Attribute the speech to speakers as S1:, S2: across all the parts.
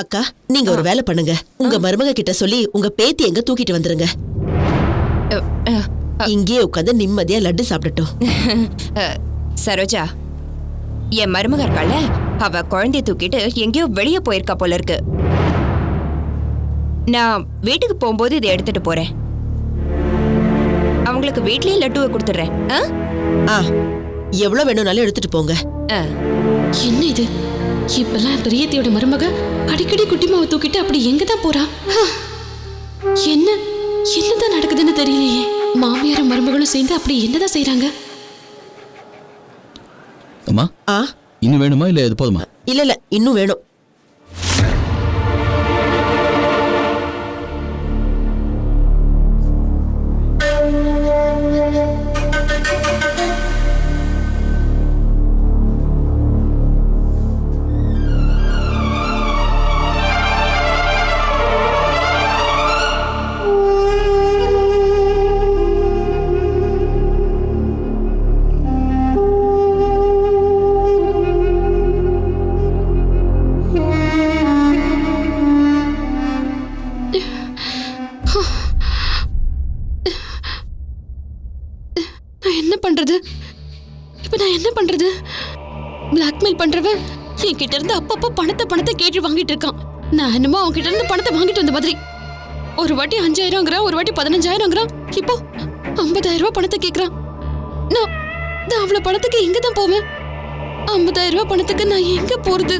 S1: அக்கா நீங்க ஒரு வேலை பண்ணுங்க. உங்க மருமக கிட்ட சொல்லி உங்க பேத்தி எங்க தூக்கிட்டு வந்துருங்க. இங்கேயே உட்காந்து நிம்மதியா லட்டு சாப்பிடட்டும்.
S2: சரோஜா என் மருமக இருக்கால அவ குழந்தைய தூக்கிட்டு எங்கேயோ வெளியே போயிருக்கா போல இருக்கு. நான் வீட்டுக்கு போகும்போது இதை எடுத்துட்டு போறேன். அவங்களுக்கு வீட்லயே லட்டுவை கொடுத்துட்றேன்.
S1: எவ்வளவு வேணும்னாலும் எடுத்துட்டு போங்க.
S3: என்ன இது? இப்பெல்லாம் பெரியத்தையோட மருமக அடிக்கடி குட்டிமாவை தூக்கிட்டு அப்படி எங்க தான் போறா? ஹ! என்ன? என்னதான் நடக்குதுன்னு தெரியலையே. மாமியாரும் மருமகளும் சேர்ந்து அப்படி என்னதான் செய்றாங்க?
S4: அம்மா
S1: ஆ?
S4: இன்னும் வேணுமா இல்ல இது போதுமா?
S1: இல்ல இல்ல இன்னும் வேணும்.
S3: பண்றது? இப்ப நான் என்ன பண்றது? பிளாக்மெயில் பண்றவன் என்கிட்ட இருந்து அப்பப்போ பணத்தை பணத்தை கேட்டு வாங்கிட்டு இருக்கான். நான் என்னமோ அவன் கிட்ட இருந்து பணத்தை வாங்கிட்டு வந்த மாதிரி. ஒரு வாட்டி அஞ்சாயிரம்ங்கிறான் ஒரு வாட்டி பதினஞ்சாயிரம்ங்கிறான். இப்போ ஐம்பதாயிரம் ரூபாய் பணத்தை கேட்குறான் நான் நான் அவ்வளவு பணத்துக்கு எங்க தான் போவேன்? ஐம்பதாயிரம் ரூபாய் பணத்துக்கு நான் எங்க போறது?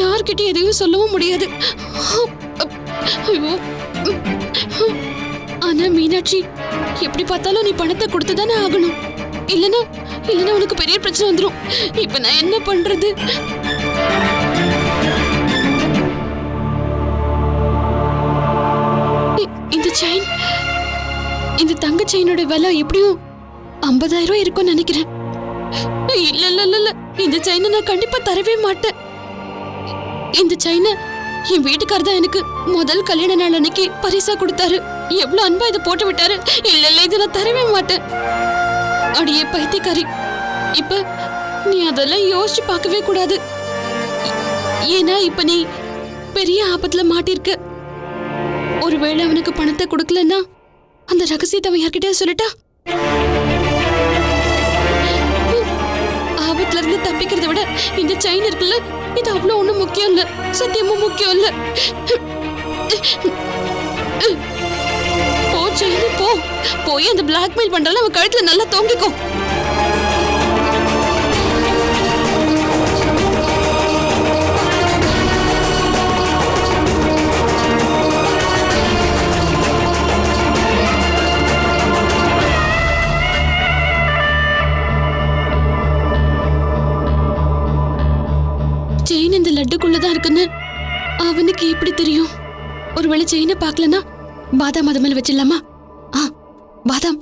S3: யார்கிட்டயும் எதையும் சொல்லவும் முடியாது. ஐயோ. ஆனா மீனாட்சி எப்படி பார்த்தாலும் நீ பணத்தை கொடுத்துதானே ஆகணும். இல்லனா இல்லனா உனக்கு பெரிய பிரச்சனை வந்துரும். இப்ப நான் என்ன பண்றது? இந்த செயின் இந்த தங்க செயினோட விலை எப்படியும் ஐம்பதாயிரம் ரூபாய் இருக்கும்னு நினைக்கிறேன். இல்ல இல்ல இல்ல இல்ல. இந்த செயினை நான் கண்டிப்பா தரவே மாட்டேன். இந்த செயினை என் வீட்டுக்காரர் தான் எனக்கு முதல் கல்யாண நாள் அன்னைக்கு பரிசா கொடுத்தாரு. எவ்வளவு அன்பா இதை போட்டு விட்டாரு? இல்ல இல்ல இதை நான் தரவே மாட்டேன். அடியே பைத்தியக்காரி. இப்ப நீ அதெல்லாம் யோசிச்சு பார்க்கவே கூடாது. ஏன்னா இப்ப நீ பெரிய ஆபத்துல மாட்டிருக்க. ஒருவேளை அவனுக்கு பணத்தை கொடுக்கலன்னா அந்த ரகசியத்தை அவன் யார்கிட்ட சொல்லட்டா? ஆபத்துல இருந்து தப்பிக்கிறத விட இந்த செயின் இருக்குல்ல இது அவ்வளவு ஒண்ணும் முக்கியம் இல்ல. சத்தியமும் முக்கியம் இல்ல. போ போ. போய் அந்த பிளாக்மெயில் பண்றால அவன் கழுத்துல நல்லா தொங்கிக்கோ. செயின் இந்த லட்டுக்குள்ளதான் இருக்குன்னு அவனுக்கு எப்படி தெரியும்? ஒருவேளை செயினை பார்க்கலனா பாதாம் அது மேல வச்சிடலாமா? பாதாம்.